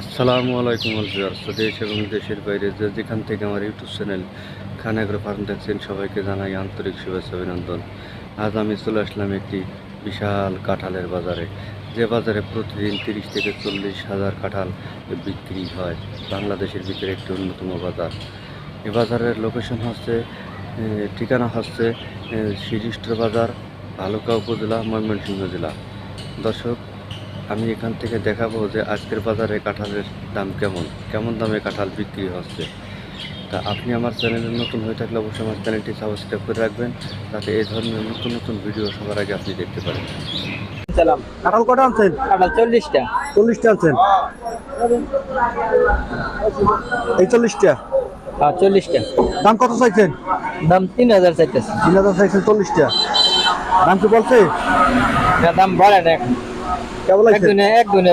আসসালামু আলাইকুম আলজার দেশ এবং দেশের বাইরে যে যেখান থেকে আমার ইউটিউব চ্যানেল খানাগ্র ফার্ম দেখছেন, সবাইকে জানাই আন্তরিক শুভেচ্ছা, অভিনন্দন। আজ আমি চলে আসলাম একটি বিশাল কাঁঠালের বাজারে। যে বাজারে প্রতিদিন তিরিশ থেকে চল্লিশ হাজার কাঁঠাল বিক্রি হয়। বাংলাদেশের ভিতরে একটি অন্যতম বাজার। এ বাজারের লোকেশন হচ্ছে ঠিকানা হচ্ছে শিরিষ্ট বাজার ভালুকা উপজেলা, ময়মনসিংহ জেলা। দর্শক আমি এখান থেকে দেখাবো যে আজকের বাজারে কাঁঠালের দাম কেমন। কেমন দামে কাঁঠাল বিক্রি হচ্ছে। তা আপনি আমার চ্যানেলে নতুন হয়ে থাকলে অবশ্যই আমার চ্যানেলটি সাবস্ক্রাইব করে রাখবেন যাতে এই ধরনের নতুন নতুন ভিডিও সবার আগে আপনি দেখতে পারেন। কাঁঠাল কটা আনছেন? কাঁঠাল চল্লিশটা। চল্লিশটা আনছেন? এই চল্লিশটা? হ্যাঁ চল্লিশটা। দাম কত চাইছেন? দাম তিন হাজার চাইতেছে। তিন হাজার চাইছেন চল্লিশটা। দাম কি বলছে? দাম বাড়ে না এখন। কেবল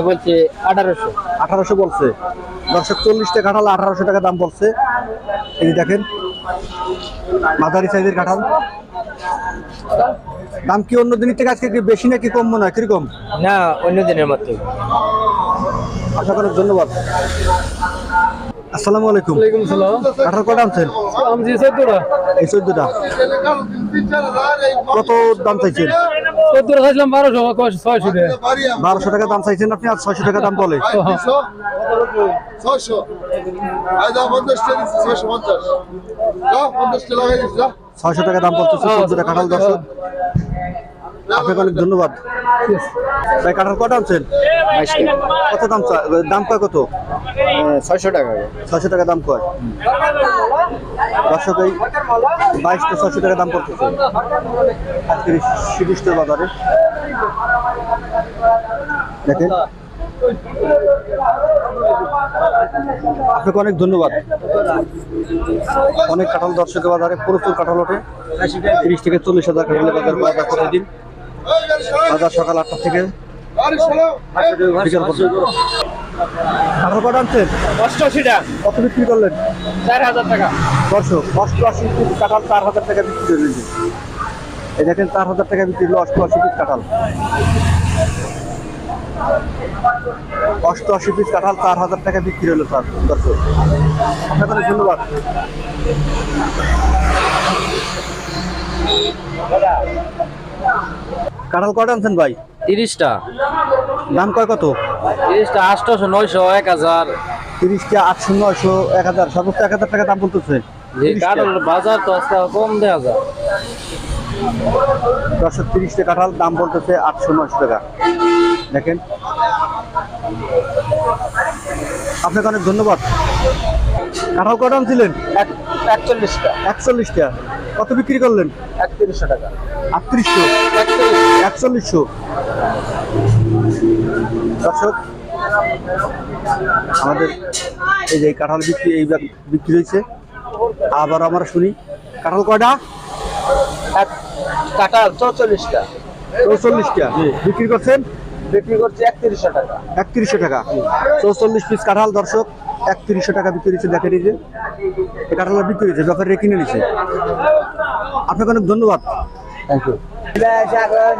বলছে আঠারোশো। আঠারোশো বলছে। দর্শক চল্লিশটা কাঁঠাল আঠারোশো টাকা দাম বলছে। এই দেখেন মাঝারি সাইজের কাঁঠাল। দাম কি অন্য দিনের থেকে আজকে কি বেশি নাকি কম মনে হয়? কীরকম? না অন্য দিনের মতো আশা করার ধন্যবাদ। আসসালামু আলাইকুম। ওয়ালাইকুম সালাম। কাঁঠাল কটা আনছেন? এই চোদ্দটা। কত দাম চাইছেন? চোদ্দটা খাইছিলাম বারোশো ছয়শো টাকা বারোশো টাকা দাম চাইছেন আপনি আর ছয়শো টাকা দাম বলে ছয়শো টাকা লাগাই দিচ্ছি টাকা দাম কাঁঠাল দর্শক আপনাকে অনেক ধন্যবাদ ভাই কাঁঠাল কটা আনছেন কত দাম দাম কয় কত টাকা। দাম কয়? দাম বাজারে। দেখেন। আপনাকে অনেক ধন্যবাদ। অনেক কাঁঠাল দর্শকের বাজারে, প্রচুর কাঁঠাল ওঠে। তিরিশ থেকে চল্লিশ হাজার কাঁঠালের বাজার প্রতিদিন। বাজার সকাল আটটা থেকে কটা আনছেন? অষ্টআশিটা। কত বিক্রি করলেন? চার হাজার টাকা। দর্শক অষ্টআশি পিস কাঁঠাল চার হাজার টাকা বিক্রি এই দেখেন চার হাজার টাকা বিক্রি হলো অষ্টআশি পিস কাঁঠাল। অষ্টআশি পিস কাঁঠাল চার হাজার টাকা বিক্রি হলো স্যার। দর্শক আপনাদের ধন্যবাদ। কাঁঠাল কটা আনছেন ভাই? তিরিশটা। দাম কয় কত? তিরিশটা আটশোশো নয়শো এক হাজার। তিরিশটা আটশো নয়শো এক হাজার। সর্বোচ্চ এক হাজার টাকা দাম বলতেছে। কাঠল বাজার তো আজকে কম দেওয়া যায়। দশশো তিরিশটা কাঁঠাল দাম বলতেছে আটশো নয়শো টাকা। দেখেন। আপনাকে অনেক ধন্যবাদ। কাঁঠাল কটা ছিলেন এক একচল্লিশটা। একচল্লিশটা। কত বিক্রি করলেন? একত্রিশশো টাকা। আটত্রিশশো একচল্লিশশো? দর্শক আমাদের এই যে কাঁঠাল বিক্রি এই বিক্রি হয়েছে। আবার আমরা শুনি কাঁঠাল কয়টা? এক কাঁঠাল চৌচল্লিশটা। চৌচল্লিশটা। বিক্রি করছেন? বিক্রি করছে একত্রিশশো টাকা। একত্রিশশো টাকা। চৌচল্লিশ পিস কাঁঠাল দর্শক একত্রিশশো টাকা বিক্রি দেখে নিয়েছে। এই কাঁঠালটা বিক্রি হয়েছে ব্যাপারে কিনে আপনাকে অনেক ধন্যবাদ। থ্যাংক ইউ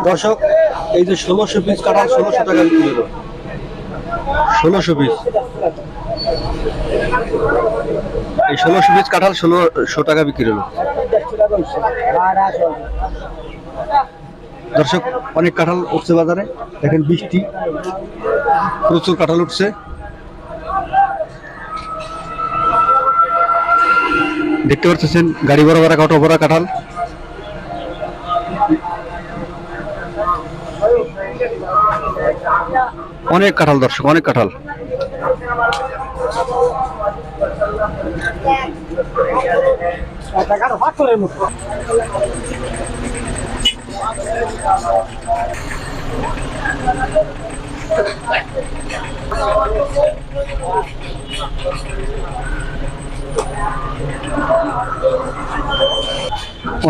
দর্শক এই যে ষোলোশো পিস কাঁঠাল ষোলোশো টাকা বিক্রি হলো। ষোলোশো পিস এই ষোলোশো পিস কাঁঠাল ষোলোশো টাকা বিক্রি হলো। দর্শক অনেক কাঁঠাল উঠছে বাজারে দেখেন বৃষ্টি প্রচুর কাঁঠাল উঠছে দেখতে পাচ্ছেন গাড়ি বড় বড় কাটো বড় কাঁঠাল অনেক কাঁঠাল দর্শক অনেক কাঁঠাল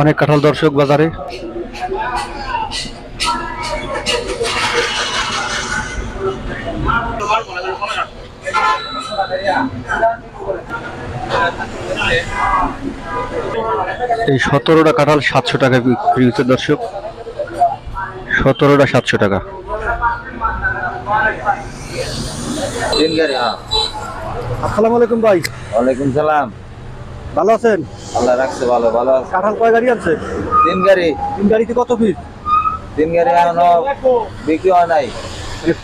অনেক কাঁঠাল দর্শক বাজারে। এই সতেরোটা কাঁঠাল সাতশো টাকা বিক্রি হচ্ছে দর্শক। সতেরোটা সাতশো টাকা। হ্যাঁ। আসসালামু আলাইকুম ভাই। ওয়ালাইকুম সালাম। ভালো আছেন? আল্লাহ রাখছে ভালো ভালো আছে। কাঁঠাল কয় গাড়ি আছে তিন গাড়ি। তিন গাড়িতে কত পিস? তিন গাড়ি এখনও বিক্রি হয় নাই।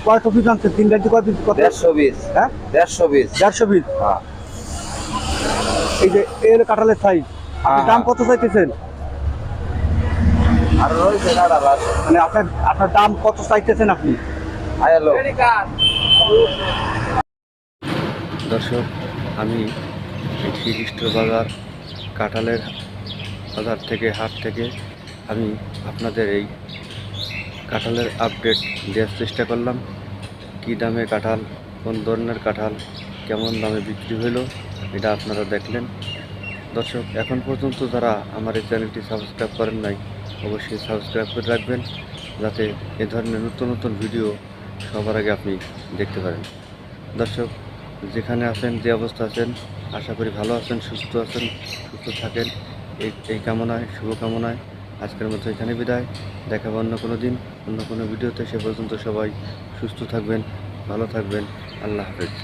কয় পিস আনছেন তিন গাড়িতে কয় পিস? কত? দেড়শো বিশ হ্যাঁ? দেড়শো বিশ দেড়শো পিস? হ্যাঁ। এই যে এর কাঁঠালের সাইজ হ্যাঁ, দাম হ্যাঁ। কত চাইতেছেন? আর রয়েছে বাস মানে আপনার আপনার দাম কত চাইতেছেন আপনি? দর্শক আমি শ্রীকৃষ্ণ বাজার কাঁঠালের বাজার থেকে হাট থেকে আমি আপনাদের এই কাঁঠালের আপডেট দেওয়ার চেষ্টা করলাম। কী দামে কাঁঠাল কোন ধরনের কাঁঠাল কেমন দামে বিক্রি হলো এটা আপনারা দেখলেন। দর্শক, এখন পর্যন্ত যারা আমার এই চ্যানেলটি সাবস্ক্রাইব করেন নাই, অবশ্যই সাবস্ক্রাইব করে রাখবেন, যাতে এ ধরনের নতুন নতুন ভিডিও সবার আগে আপনি দেখতে পারেন। দর্শক, যেখানে আছেন, যে অবস্থা আছেন, আশা করি ভালো আছেন, সুস্থ আছেন, সুস্থ থাকেন। এই এই কামনায় শুভকামনায় আজকের মতো এখানে বিদায়। দেখাবো অন্য কোনো দিন, অন্য কোনো ভিডিওতে। সে পর্যন্ত সবাই সুস্থ থাকবেন, ভালো থাকবেন। আল্লাহ হাফেজ।